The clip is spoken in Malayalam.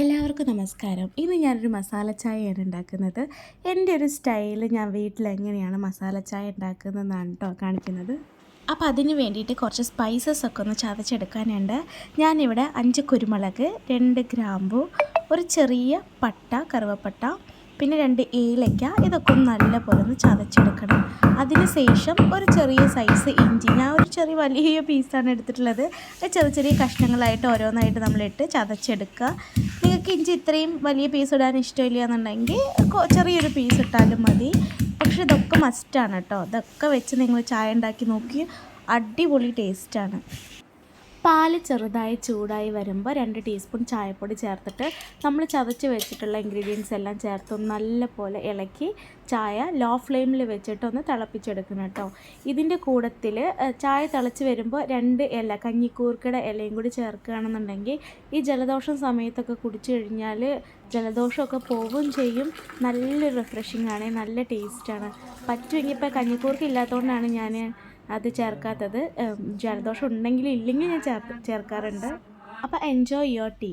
എല്ലാവർക്കും നമസ്കാരം. ഇന്ന് ഞാനൊരു മസാല ചായയാണ് ഉണ്ടാക്കുന്നത്. എന്റെ ഒരു സ്റ്റൈൽ ഞാൻ വീട്ടിൽ എങ്ങനെയാണ് മസാല ചായ ഉണ്ടാക്കുന്നതെന്നാണ് കേട്ടോ കാണിക്കുന്നത്. അപ്പോൾ അതിന് വേണ്ടിയിട്ട് കുറച്ച് സ്പൈസസ് ഒക്കെ ഒന്ന് ചതച്ചെടുക്കാനുണ്ട്. ഞാനിവിടെ അഞ്ച് കുരുമുളക് രണ്ട് ഗ്രാമ്പു ഒരു ചെറിയ പട്ട കറുവപ്പട്ട പിന്നെ രണ്ട് ഏലയ്ക്ക ഇതൊക്കെ ഒന്ന് നല്ലപോലെ ഒന്ന് ചതച്ചെടുക്കണം. അതിന് ശേഷം ഒരു ചെറിയ സൈസ് ഇഞ്ചി. ഞാൻ ഒരു ചെറിയ വലിയ പീസാണ് എടുത്തിട്ടുള്ളത്. ചെറിയ ചെറിയ കഷ്ണങ്ങളായിട്ട് ഓരോന്നായിട്ട് നമ്മളിട്ട് ചതച്ചെടുക്കുക. നിങ്ങൾക്ക് ഇഞ്ചി ഇത്രയും വലിയ പീസ് ഇടാൻ ഇഷ്ടമില്ല എന്നുണ്ടെങ്കിൽ ചെറിയൊരു പീസ് ഇട്ടാലും മതി. പക്ഷെ ഇതൊക്കെ മസ്റ്റാണ് കേട്ടോ. ഇതൊക്കെ വെച്ച് നിങ്ങൾ ചായ ഉണ്ടാക്കി നോക്കി അടിപൊളി ടേസ്റ്റാണ് പാൽ ചെറുതായി ചൂടായി വരുമ്പോൾ രണ്ട് ടീസ്പൂൺ ചായപ്പൊടി ചേർത്തിട്ട് നമ്മൾ ചതച്ച് വെച്ചിട്ടുള്ള ഇൻഗ്രീഡിയൻസ് എല്ലാം ചേർത്ത് നല്ലപോലെ ഇളക്കി ചായ ലോ ഫ്ലെയിമിൽ വെച്ചിട്ട് ഒന്ന് തിളപ്പിച്ചെടുക്കണം കേട്ടോ. ഇതിന്റെ കൂടത്തിൽ ചായ തിളച്ച് വരുമ്പോൾ രണ്ട് ഇല കഞ്ഞിക്കൂർക്കയുടെ ഇലയും കൂടി ചേർക്കുകയാണെന്നുണ്ടെങ്കിൽ ഈ ജലദോഷം സമയത്തൊക്കെ കുടിച്ചു കഴിഞ്ഞാൽ ജലദോഷമൊക്കെ പോവുകയും ചെയ്യും. നല്ല റിഫ്രഷിംഗ് ആണ് നല്ല ടേസ്റ്റാണ് പറ്റുമെങ്കിൽ ഇപ്പോൾ കഞ്ഞിക്കൂർക്ക് ഇല്ലാത്തതുകൊണ്ടാണ് ഞാൻ അത് ചേർക്കാത്തത് ജലദോഷം ഉണ്ടെങ്കിലും ഇല്ലെങ്കിൽ ഞാൻ ചേർ ചേർക്കാറുണ്ട്. അപ്പോൾ എൻജോയ് യുവർ ടീ